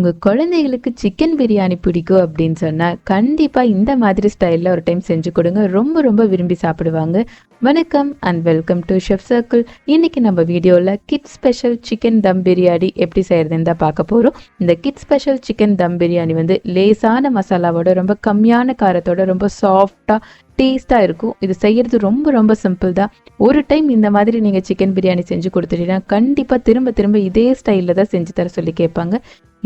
உங்கள் குழந்தைகளுக்கு சிக்கன் பிரியாணி பிடிக்கும் அப்படின்னு சொன்னால் கண்டிப்பாக இந்த மாதிரி ஸ்டைலில் ஒரு டைம் செஞ்சு கொடுங்க. ரொம்ப ரொம்ப விரும்பி சாப்பிடுவாங்க. வணக்கம் and welcome to chef circle இன்னைக்கு நம்ம வீடியோவில் kid special chicken dum biryani எப்படி செய்யறதுன்னு தான் பார்க்க போகிறோம் இந்த kid special chicken dum biryani வந்து லேசான மசாலாவோட ரொம்ப கம்மியான காரத்தோட ரொம்ப சாஃப்டாக டேஸ்ட்டாக இருக்கும். இது செய்யறது ரொம்ப ரொம்ப சிம்பிள் தான். ஒரு டைம் இந்த மாதிரி நீங்கள் சிக்கன் பிரியாணி செஞ்சு கொடுத்துட்டீங்கன்னா கண்டிப்பாக திரும்ப திரும்ப இதே ஸ்டைலில் தான் செஞ்சு தர சொல்லி கேட்பாங்க.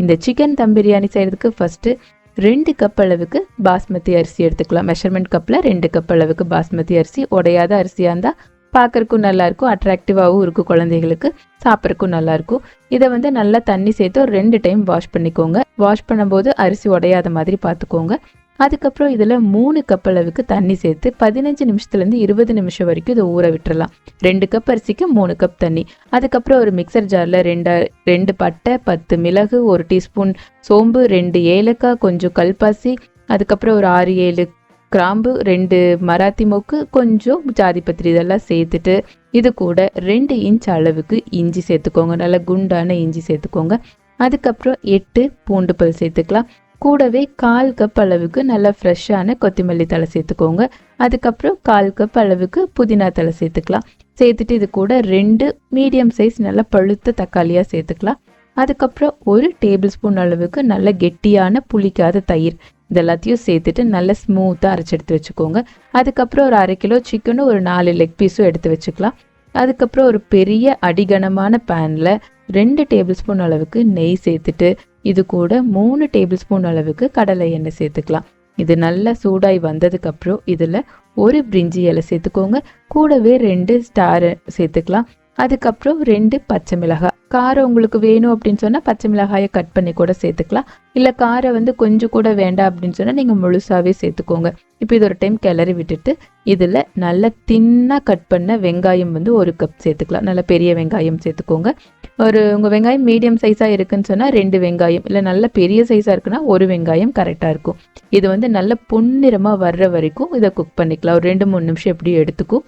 இந்த சிக்கன் தம் பிரியாணி செய்கிறதுக்கு ஃபஸ்ட்டு ரெண்டு கப் அளவுக்கு பாஸ்மதி அரிசி எடுத்துக்கலாம். மெஷர்மெண்ட் கப்பில் ரெண்டு கப் அளவுக்கு பாஸ்மதி அரிசி. உடையாத அரிசியாக இருந்தால் பார்க்கறக்கும் நல்லாயிருக்கும் அட்ராக்டிவாகவும் இருக்கும் குழந்தைகளுக்கு. சாப்பிட்றக்கும் நல்லாயிருக்கும் இதை வந்து நல்லா தண்ணி சேர்த்து ஒரு ரெண்டு டைம் வாஷ் பண்ணிக்கோங்க. வாஷ் பண்ணும்போது அரிசி உடையாத மாதிரி பார்த்துக்கோங்க. அதுக்கப்புறம் இதில் மூணு கப் அளவுக்கு தண்ணி சேர்த்து பதினஞ்சு நிமிஷத்துலேருந்து இருபது நிமிஷம் வரைக்கும் இதை ஊற விட்டுறலாம். ரெண்டு கப் அரிசிக்கு மூணு கப் தண்ணி. அதுக்கப்புறம் ஒரு மிக்சர் ஜாரில் ரெண்டு ரெண்டு பட்டை பத்து மிளகு ஒரு டீஸ்பூன் சோம்பு ரெண்டு ஏலக்காய் கொஞ்சம் கல்பாசி அதுக்கப்புறம் ஒரு ஆறு ஏழு கிராம்பு ரெண்டு மராத்தி மொக்கு கொஞ்சம் ஜாதிபத்திரி இதெல்லாம் சேர்த்துட்டு இது கூட ரெண்டு இன்ச் அளவுக்கு இஞ்சி சேர்த்துக்கோங்க. நல்லா குண்டான இஞ்சி சேர்த்துக்கோங்க. அதுக்கப்புறம் எட்டு பூண்டு பல் சேர்த்துக்கலாம். கூடவே கால் கப் அளவுக்கு நல்லா ஃப்ரெஷ்ஷான கொத்தமல்லி தலை சேர்த்துக்கோங்க. அதுக்கப்புறம் கால் கப் அளவுக்கு புதினா தலை சேர்த்துக்கலாம். சேர்த்துட்டு இது கூட ரெண்டு மீடியம் சைஸ் நல்லா பழுத்த தக்காளியாக சேர்த்துக்கலாம். அதுக்கப்புறம் ஒரு டேபிள் ஸ்பூன் அளவுக்கு நல்ல கெட்டியான புளிக்காத தயிர் இது எல்லாத்தையும் சேர்த்துட்டு நல்லா ஸ்மூத்தாக அரைச்சி எடுத்து வச்சுக்கோங்க. அதுக்கப்புறம் ஒரு அரை கிலோ சிக்கனும் ஒரு நாலு லெக் பீஸும் எடுத்து வச்சுக்கலாம். அதுக்கப்புறம் ஒரு பெரிய அடிகனமான பேனில் ரெண்டு டேபிள் ஸ்பூன் அளவுக்கு நெய் சேர்த்துட்டு இது கூட மூணு டேபிள் ஸ்பூன் அளவுக்கு கடலை எண்ணெய் சேர்த்துக்கலாம். இது நல்லா சூடாய் வந்ததுக்கப்புறம் இதில் ஒரு பிரிஞ்சி இலை சேர்த்துக்கோங்க. கூடவே ரெண்டு ஸ்டார் சேர்த்துக்கலாம். அதுக்கப்புறம் ரெண்டு பச்சை மிளகாய். காரம் உங்களுக்கு வேணும் அப்படின்னு சொன்னால் பச்சை மிளகாயை கட் பண்ணி கூட சேர்த்துக்கலாம். இல்லை காரம் வந்து கொஞ்சம் கூட வேண்டாம் அப்படின்னு சொன்னால் நீங்கள் முழுசாகவே சேர்த்துக்கோங்க. இப்போ இது ஒரு டைம் கிளறி விட்டுட்டு இதில் நல்லா தின்னாக கட் பண்ண வெங்காயம் வந்து ஒரு கப் சேர்த்துக்கலாம். நல்ல பெரிய வெங்காயம் சேர்த்துக்கோங்க. ஒரு உங்கள் வெங்காயம் மீடியம் சைஸாக இருக்குன்னு சொன்னால் ரெண்டு வெங்காயம் இல்லை நல்ல பெரிய சைஸாக இருக்குன்னா ஒரு வெங்காயம் கரெக்டாக இருக்கும். இது வந்து நல்ல பொன்னிறமாக வர்ற வரைக்கும் இதை குக் பண்ணிக்கலாம். ஒரு ரெண்டு மூணு நிமிஷம் எப்படி எடுத்துக்கும்.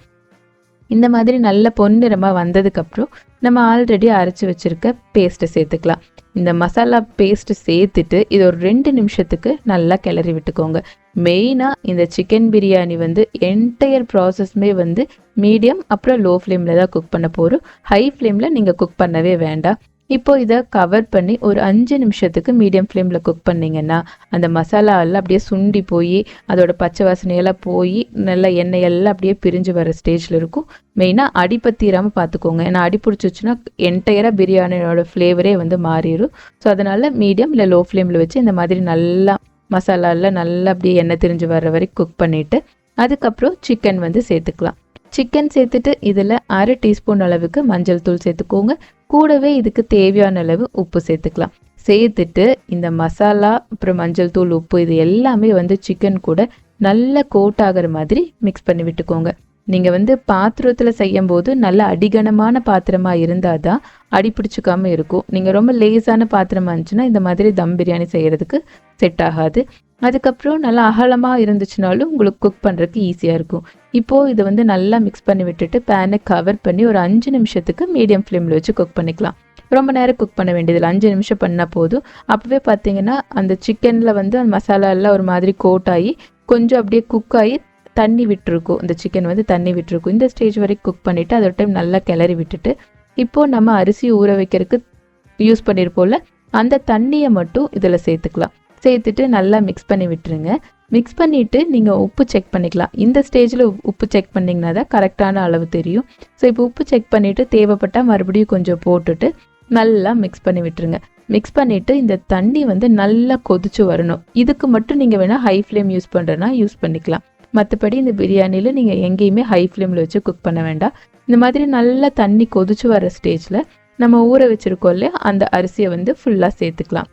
இந்த மாதிரி நல்ல பொன்னிறமாக வந்ததுக்கப்புறம் நம்ம ஆல்ரெடி அரைச்சி வச்சுருக்க பேஸ்ட்டை சேர்த்துக்கலாம். இந்த மசாலா பேஸ்ட்டு சேர்த்துட்டு இது ஒரு ரெண்டு நிமிஷத்துக்கு நல்லா கிளறி விட்டுக்கோங்க. மெயினாக இந்த சிக்கன் பிரியாணி வந்து என்டையர் ப்ராசஸ்மே வந்து மீடியம் அப்புறம் லோ ஃப்ளேமில் தான் குக் பண்ண போகிறோம் ஹை ஃப்ளேமில் நீங்கள் குக் பண்ணவே வேண்டாம். இப்போ இதை கவர் பண்ணி ஒரு அஞ்சு நிமிஷத்துக்கு மீடியம் ஃப்ளேமில் குக் பண்ணிங்கன்னா அந்த மசாலா எல்லாம் அப்படியே சுண்டி போய் அதோட பச்சை வாசனையெல்லாம் போய் நல்லா எண்ணெய் எல்லாம் அப்படியே பிரிஞ்சு வர ஸ்டேஜில் இருக்கும். மெயினாக அடி பத்திராமல் பார்த்துக்கோங்க. ஏன்னா அடி பிடிச்சிச்சுன்னா என்டையராக பிரியாணியோட ஃப்ளேவரே வந்து மாறிடும் ஸோ அதனால் மீடியம் இல்லை லோ ஃப்ளேமில் வச்சு இந்த மாதிரி நல்லா மசாலாலாம் நல்லா அப்படியே எண்ணெய் திரிஞ்சு வர்ற வரைக்கும் குக் பண்ணிவிட்டு அதுக்கப்புறம் சிக்கன் வந்து சேர்த்துக்கலாம். சிக்கன் சேர்த்துட்டு இதில் அரை டீஸ்பூன் அளவுக்கு மஞ்சள் தூள் சேர்த்துக்கோங்க. கூடவே இதுக்கு தேவையான அளவு உப்பு சேர்த்துக்கலாம். சேர்த்துட்டு இந்த மசாலா அப்புறம் மஞ்சள் தூள் உப்பு இது எல்லாமே வந்து சிக்கன் கூட நல்ல கோட் ஆகிற மாதிரி மிக்ஸ் பண்ணி விட்டுக்கோங்க. நீங்கள் வந்து பாத்திரத்தில் செய்யும் போது நல்ல அடிகனமான பாத்திரமாக இருந்தால் தான் அடி பிடிச்சிக்காம இருக்கும். நீங்கள் ரொம்ப லேசான பாத்திரமா இருந்துச்சுன்னா இந்த மாதிரி தம் பிரியாணி செய்கிறதுக்கு செட் ஆகாது. அதுக்கப்புறம் நல்லா அகலமாக இருந்துச்சுனாலும் உங்களுக்கு குக் பண்ணுறதுக்கு ஈஸியாக இருக்கும். இப்போது இதை வந்து நல்லா மிக்ஸ் பண்ணி விட்டுட்டு பேனை கவர் பண்ணி ஒரு அஞ்சு நிமிஷத்துக்கு மீடியம் ஃப்ளேமில் வச்சு குக் பண்ணிக்கலாம். ரொம்ப நேரம் குக் பண்ண வேண்டியதில்லை. அஞ்சு நிமிஷம் பண்ணால் போதும். அப்போவே பார்த்தீங்கன்னா அந்த சிக்கனில் வந்து அந்த மசாலா எல்லாம் ஒரு மாதிரி கோட் ஆகி கொஞ்சம் அப்படியே குக் ஆகி தண்ணி விட்டுருக்கும். இந்த சிக்கன் வந்து தண்ணி விட்டுருக்கும். இந்த ஸ்டேஜ் வரைக்கும் குக் பண்ணிவிட்டு அதோட டைம் நல்லா கிளறி விட்டுட்டு இப்போது நம்ம அரிசி ஊற வைக்கிறதுக்கு யூஸ் பண்ணியிருப்போம்ல அந்த தண்ணியை மட்டும் இதில் சேர்த்துக்கலாம். சேர்த்துட்டு நல்லா மிக்ஸ் பண்ணி விட்டுருங்க. மிக்ஸ் பண்ணிவிட்டு நீங்கள் உப்பு செக் பண்ணிக்கலாம். இந்த ஸ்டேஜில் உப்பு செக் பண்ணிங்கன்னா தான் கரெக்டான அளவு தெரியும். ஸோ இப்போ உப்பு செக் பண்ணிவிட்டு தேவைப்பட்டால் மறுபடியும் கொஞ்சம் போட்டுட்டு நல்லா மிக்ஸ் பண்ணி விட்டுருங்க. மிக்ஸ் பண்ணிவிட்டு இந்த தண்ணி வந்து நல்லா கொதிச்சு வரணும். இதுக்கு மட்டும் நீங்கள் வேணால் ஹை ஃப்ளேம் யூஸ் பண்ணுறேன்னா யூஸ் பண்ணிக்கலாம். மற்றபடி இந்த பிரியாணியில் நீங்கள் எங்கேயுமே ஹை ஃப்ளேமில் வச்சு குக் பண்ண வேண்டாம். இந்த மாதிரி நல்லா தண்ணி கொதிச்சு வர ஸ்டேஜில் நம்ம ஊற வச்சுருக்கோம் இல்லையா? அந்த அரிசியை வந்து ஃபுல்லாக சேர்த்துக்கலாம்.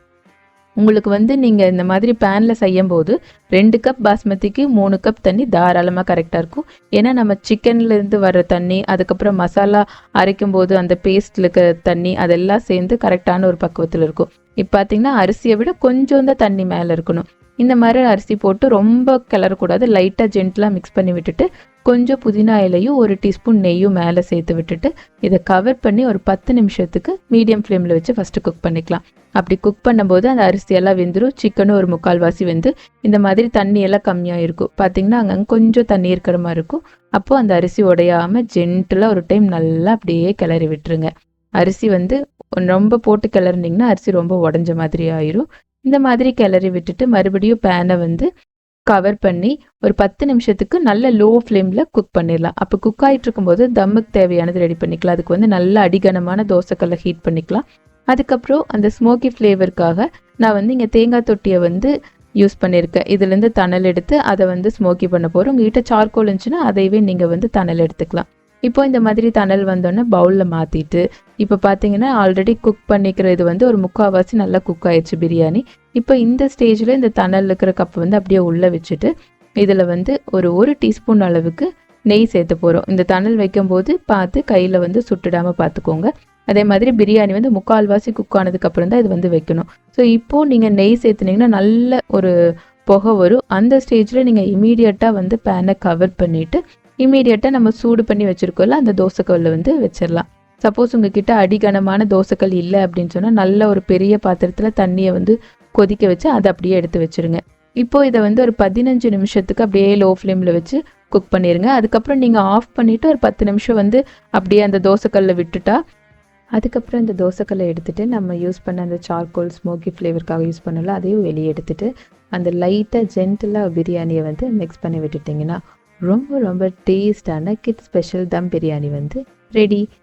உங்களுக்கு வந்து நீங்கள் இந்த மாதிரி பேனில் செய்யும் போது ரெண்டு கப் பாஸ்மதிக்கு மூணு கப் தண்ணி தாராளமாக கரெக்டாக இருக்கும். ஏன்னா நம்ம சிக்கன்லேருந்து வர்ற தண்ணி அதுக்கப்புறம் மசாலா அரைக்கும் போது அந்த பேஸ்ட்டில் இருக்கிற தண்ணி அதெல்லாம் சேர்ந்து கரெக்டான ஒரு பக்குவத்தில் இருக்கும். இப்போ பார்த்தீங்கன்னா அரிசியை விட கொஞ்சம் தான் தண்ணி மேலே இருக்கணும். இந்த மாதிரி அரிசி போட்டு ரொம்ப கிளறக்கூடாது லைட்டாக ஜென்டலாக மிக்ஸ் பண்ணி விட்டுட்டு கொஞ்சம் புதினா இலையும் ஒரு டீஸ்பூன் நெய்யும் மேலே சேர்த்து விட்டுட்டு இதை கவர் பண்ணி ஒரு பத்து நிமிஷத்துக்கு மீடியம் ஃப்ளேமில் வச்சு ஃபஸ்ட்டு குக் பண்ணிக்கலாம். அப்படி குக் பண்ணும்போது அந்த அரிசி எல்லாம் வெந்துடும் சிக்கனும் ஒரு முக்கால்வாசி வெந்து இந்த மாதிரி தண்ணி எல்லாம் கம்மியாக இருக்கும் பார்த்தீங்கன்னா அங்கங்கே கொஞ்சம் தண்ணி இருக்கிற மாதிரி இருக்கும். அப்போது அந்த அரிசி உடையாமல் ஜென்டலாக ஒரு டைம் நல்லா அப்படியே கிளறி விட்டுருங்க. அரிசி வந்து ரொம்ப போட்டு கிளறினீங்கன்னா அரிசி ரொம்ப உடஞ்ச மாதிரி ஆயிரும். இந்த மாதிரி கிளறி விட்டுட்டு மறுபடியும் பேனை வந்து கவர் பண்ணி ஒரு பத்து நிமிஷத்துக்கு நல்ல லோ ஃப்ளேமில் குக் பண்ணிடலாம். அப்போ குக் ஆகிட்டு இருக்கும்போது தம்முக்கு தேவையானது ரெடி பண்ணிக்கலாம். அதுக்கு வந்து நல்ல அடிகனமான தோசைக்கல்லை ஹீட் பண்ணிக்கலாம். அதுக்கப்புறம் அந்த ஸ்மோக்கி ஃப்ளேவருக்காக நான் வந்து இங்கே தேங்காய் தொட்டியை வந்து யூஸ் பண்ணியிருக்கேன். இதுலேருந்து தணல் எடுத்து அதை வந்து ஸ்மோக்கி பண்ண போகிறோம் உங்ககிட்ட சார்கோல் இருந்துச்சுன்னா அதையவே நீங்கள் வந்து தணல் எடுத்துக்கலாம். இப்போ இந்த மாதிரி தணல் வந்தோடனே பவுலில் மாற்றிட்டு இப்போ பார்த்தீங்கன்னா ஆல்ரெடி குக் பண்ணிக்கிறது வந்து ஒரு முக்கால்வாசி நல்லா குக் ஆயிடுச்சு பிரியாணி. இப்போ இந்த ஸ்டேஜில் இந்த தணல் இருக்கிற கப் வந்து அப்படியே உள்ளே வச்சுட்டு இதில் வந்து ஒரு ஒரு டீஸ்பூன் அளவுக்கு நெய் சேர்த்து போகிறோம் இந்த தணல் வைக்கும்போது பார்த்து கையில் வந்து சுட்டுடாமல் பார்த்துக்கோங்க. அதே மாதிரி பிரியாணி வந்து முக்கால்வாசி குக் ஆனதுக்கப்புறம் தான் இது வந்து வைக்கணும். ஸோ இப்போது நீங்கள் நெய் சேர்த்துனீங்கன்னா நல்ல ஒரு புகை வரும். அந்த ஸ்டேஜில் நீங்கள் இமீடியட்டாக வந்து பேனை கவர் பண்ணிவிட்டு இமீடியட்டாக நம்ம சூடு பண்ணி வச்சுருக்கோம்ல அந்த தோசைக்கல்ல வந்து வச்சிடலாம். சப்போஸ் உங்ககிட்ட அடிகனமான தோசைக்கல் இல்லை அப்படின்னு சொன்னால் நல்ல ஒரு பெரிய பாத்திரத்தில் தண்ணியை வந்து கொதிக்க வச்சு அதை அப்படியே எடுத்து வச்சுருங்க. இப்போ இதை வந்து ஒரு பதினஞ்சு நிமிஷத்துக்கு அப்படியே லோ ஃப்ளேமில் வச்சு குக் பண்ணிடுங்க அதுக்கப்புறம் நீங்கள் ஆஃப் பண்ணிவிட்டு ஒரு பத்து நிமிஷம் வந்து அப்படியே அந்த தோசைக்கல்லில் விட்டுட்டா அதுக்கப்புறம் இந்த தோசைக்கல்லை எடுத்துகிட்டு நம்ம யூஸ் பண்ண அந்த சார்கோல் ஸ்மோக்கி ஃப்ளேவருக்காக யூஸ் பண்ணல அதையும் வெளியே எடுத்துகிட்டு அந்த லைட்டாக ஜென்டிலாக பிரியாணியை வந்து மிக்ஸ் பண்ணி விட்டுட்டிங்கன்னா ரொம்ப ரொம்ப டேஸ்டான கிட் ஸ்பெஷல் தம் பிரியாணி வந்து ரெடி